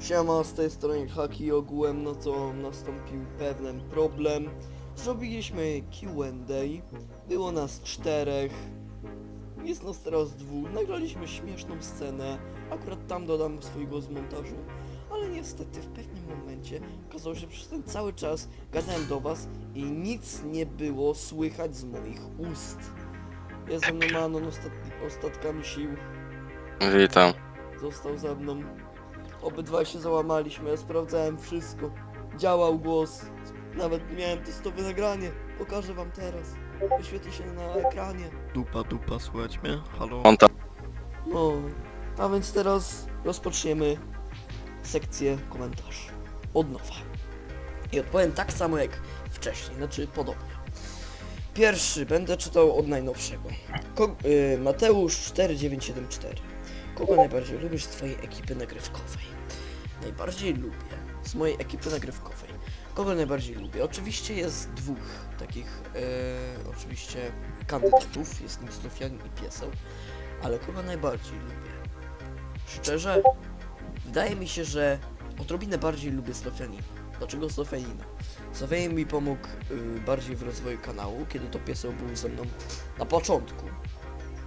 Siema, z tej strony Haki ogółem, no to nastąpił pewien problem. Zrobiliśmy Q&A, było nas czterech, jest nas teraz dwóch, nagraliśmy śmieszną scenę, akurat tam dodam głos w montażu, ale niestety w pewnym momencie okazało się, że przez ten cały czas gadałem do was i nic nie było słychać z moich ust. Jest ze mną Manon ostat ostatkami sił. Witam. Został za mną. Obydwaj się załamaliśmy, ja sprawdzałem wszystko. Działał głos. Nawet miałem testowe nagranie. Pokażę wam teraz. Wyświetli się na ekranie. Dupa, dupa, słuchać mnie? Halo? On tam. No, a więc teraz rozpoczniemy sekcję komentarzy. Od nowa. I odpowiem tak samo jak wcześniej, znaczy podobnie. Pierwszy będę czytał od najnowszego. Ko y, Mateusz 4974. Kogo najbardziej lubisz z twojej ekipy nagrywkowej? Najbardziej lubię z mojej ekipy nagrywkowej. Kogo najbardziej lubię? Oczywiście jest dwóch takich e, oczywiście kandydatów, jest nim Sofian i Pieseł. Ale kogo najbardziej lubię? Szczerze, wydaje mi się, że odrobinę bardziej lubię Slofianina. Dlaczego Slofianina? Slofianin mi pomógł y, bardziej w rozwoju kanału, kiedy to pieseł był ze mną na początku.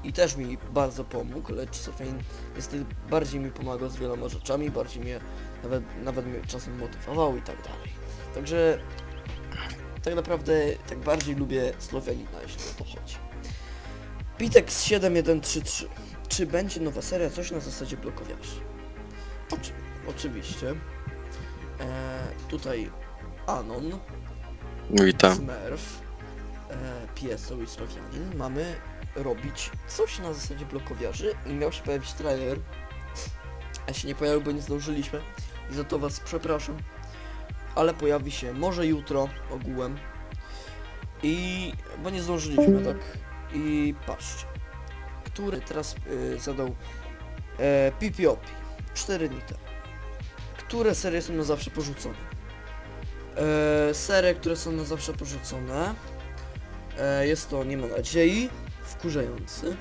I też mi bardzo pomógł, lecz Slofianin niestety bardziej mi pomagał z wieloma rzeczami, bardziej mnie nawet, nawet mnie czasem motywował i tak dalej. Także tak naprawdę tak bardziej lubię Slofianina, jeśli o to chodzi. Pitek z 7133. Czy będzie nowa seria coś na zasadzie blokowiarzy? Oczy, oczywiście. E, tutaj Anon, Witam. Smurf, e, Pieseł i Słowianin mamy robić coś na zasadzie blokowiarzy i miał się pojawić trailer. A się nie pojawił, bo nie zdążyliśmy i za to was przepraszam. Ale pojawi się może jutro ogółem. I... bo nie zdążyliśmy, tak? I patrzcie. Który teraz y, zadał e, Pipiopi 4 dni temu. Które serie są na zawsze porzucone? E, serie, które są na zawsze porzucone. E, jest to Nie ma nadziei, Wkurzający.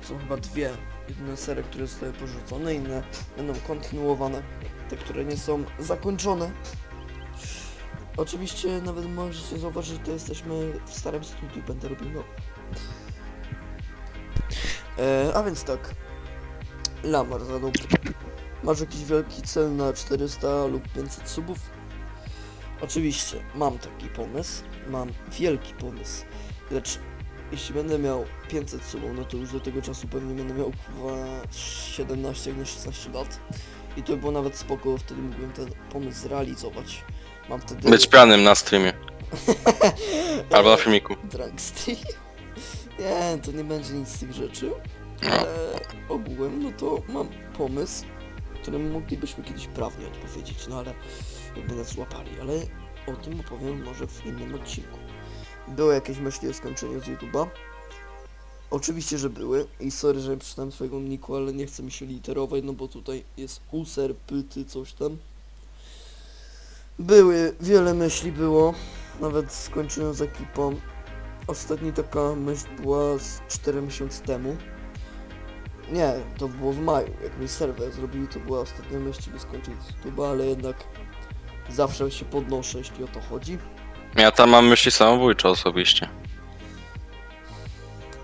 Są chyba dwie jedyne serie, które zostały porzucone, inne będą kontynuowane. Te, które nie są zakończone. Oczywiście nawet możecie zauważyć, że to jesteśmy w starym studiu, będę robił nowe. E, a więc tak. Lamar zadał. Masz jakiś wielki cel na 400 lub 500 subów? Oczywiście, mam taki pomysł. Mam wielki pomysł. Lecz jeśli będę miał 500 subów, no to już do tego czasu pewnie będę miał kurwa 17 na 16 lat. I to by było nawet spoko, wtedy mógłbym ten pomysł zrealizować. Mam wtedy... Być pianym na streamie. Albo na filmiku. Dragstream. Nie, to nie będzie nic z tych rzeczy. No. Ale ogółem, no to mam pomysł, którym moglibyśmy kiedyś prawnie odpowiedzieć, no ale jakby nas złapali, ale o tym opowiem może w innym odcinku. Były jakieś myśli o skończeniu z YouTube'a? Oczywiście, że były i sorry, że przeczytałem swojego niku, ale nie chcę mi się literować, no bo tutaj jest user, pyty, coś tam. Były, wiele myśli było, nawet skończyłem z ekipą. Ostatni taka myśl była z 4 miesiące temu. Nie, to było w maju, jak mi serwer zrobili, to była ostatnia myśl, żeby skończyć z YouTube'a, ale jednak zawsze się podnoszę, jeśli o to chodzi. Ja tam mam myśli samobójcze osobiście.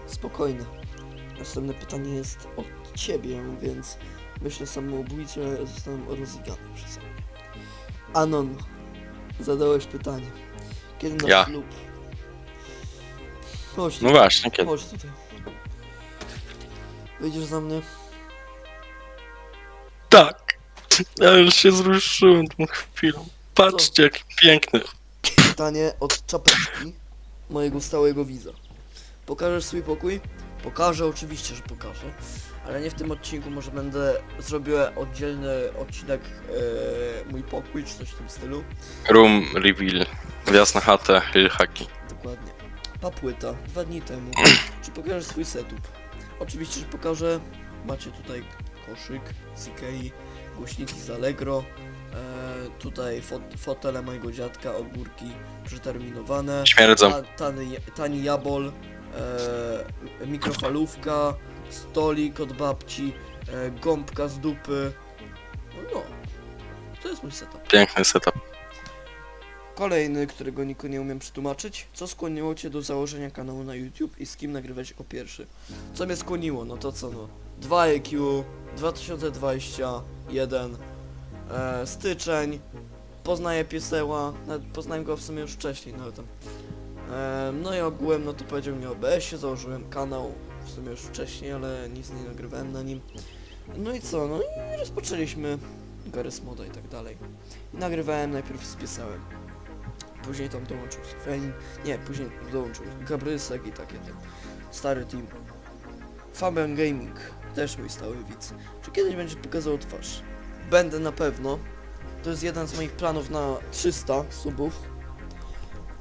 Spokojnie. Następne pytanie jest od ciebie, więc myślę samobójcze zostaną rozwigane przeze mnie. Anon, zadałeś pytanie. Kiedy nasz Ja. klub? Chodź No tutaj. właśnie, kiedy? Chodź tutaj. Wyjdziesz za mnie? Tak. Ja już się wzruszyłem tą chwilą. Patrzcie, jaki piękny. Pytanie od czapeczki, mojego stałego widza. Pokażesz swój pokój? Pokażę, oczywiście, że pokażę. Ale nie w tym odcinku, może będę zrobił oddzielny odcinek e, mój pokój, czy coś w tym stylu. Room reveal. Wjazd na chatę, hill haki. Dokładnie. Papłyta, dwa dni temu. Czy pokażesz swój setup? Oczywiście, że pokażę. Macie tutaj koszyk z Ikei, głośniki z Allegro. E, tutaj fot fotele mojego dziadka, ogórki przeterminowane. Śmierdzą. Ta, tani, tani jabol, e, mikrofalówka, stolik od babci, e, gąbka z dupy. No, no. To jest mój setup. Piękny setup. Kolejny, którego Niko nie umiem przetłumaczyć. Co skłoniło cię do założenia kanału na YouTube i z kim nagrywałeś jako pierwszy? Co mnie skłoniło? No to co no? 2 IQ, 2021, e, styczeń, poznaję pieseła, poznałem go w sumie już wcześniej, no. E, no i ogółem, no to powiedział mi o OBS-ie, założyłem kanał w sumie już wcześniej, ale nic nie nagrywałem na nim. No i co, no i rozpoczęliśmy Garys Moda i tak dalej. I nagrywałem najpierw z piesełem. Później tam dołączył Sofenin, nie, później dołączył Gabrysek i takie tam. Stary team. Fabian Gaming, też mój stały widz. Czy kiedyś będzie pokazał twarz? Będę na pewno. To jest jeden z moich planów na 300 subów.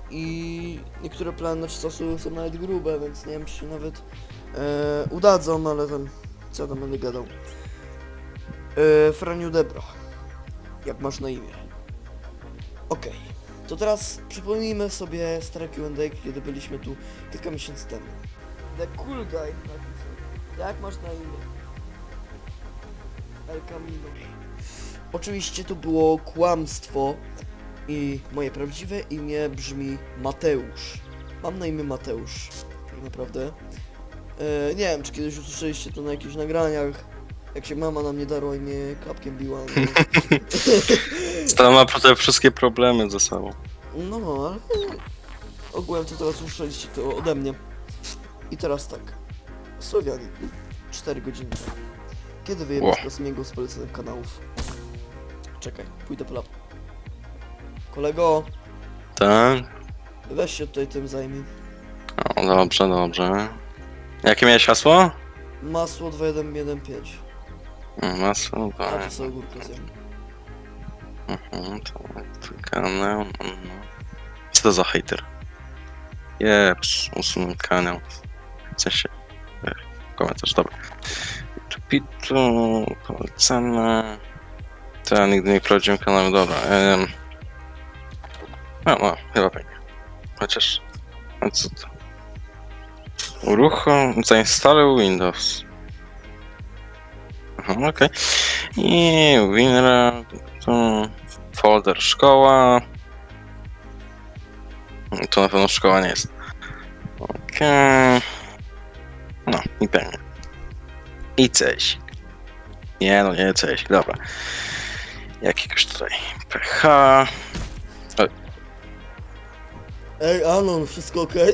I niektóre plany na 300 subów są nawet grube, więc nie wiem czy nawet e, udadzą, ale ten, co tam będę gadał. E, Franiu. Jak masz na imię? Okej. To teraz przypomnijmy sobie stare Q&A, kiedy byliśmy tu kilka miesięcy temu. The Cool Guy napisał. Jak masz na imię? El Camino. Oczywiście to było kłamstwo i moje prawdziwe imię brzmi Mateusz. Mam na imię Mateusz, tak naprawdę. E, nie wiem, czy kiedyś usłyszeliście to na jakichś nagraniach, jak się mama na mnie darła i mnie klapkiem biła. No. Stara ma te wszystkie problemy ze sobą. No, ale ogółem to teraz usłyszeliście to ode mnie. I teraz tak. Słowianin. 4 godziny. Kiedy wyjemy Ło. z Kosmiego z poleconych kanałów? Czekaj, pójdę po lap. Kolego, Tak? weź się tutaj tym zajmij. O, dobrze, dobrze. Jakie miałeś hasło? Masło 2115. Mm, Masło, A tak. to sobie górkę zjem. Mhm, to, to kanał. mhm. Co to za hater? Jeps, usunął kanał. W sensie. e, Komentarz, dobra. Pitu, polecamy. To ja nigdy nie prowadziłem kanału, dobra. Em. No, no, chyba fajnie. Chociaż. A co to? Uruchom, zainstaluj Windows. Aha, okej. I Winra, to folder szkoła. To na pewno szkoła nie jest. Okej. No, i pewnie. I coś. Nie, no nie coś, dobra. Jakiegoś tutaj PH. Ej, Anon, wszystko okej?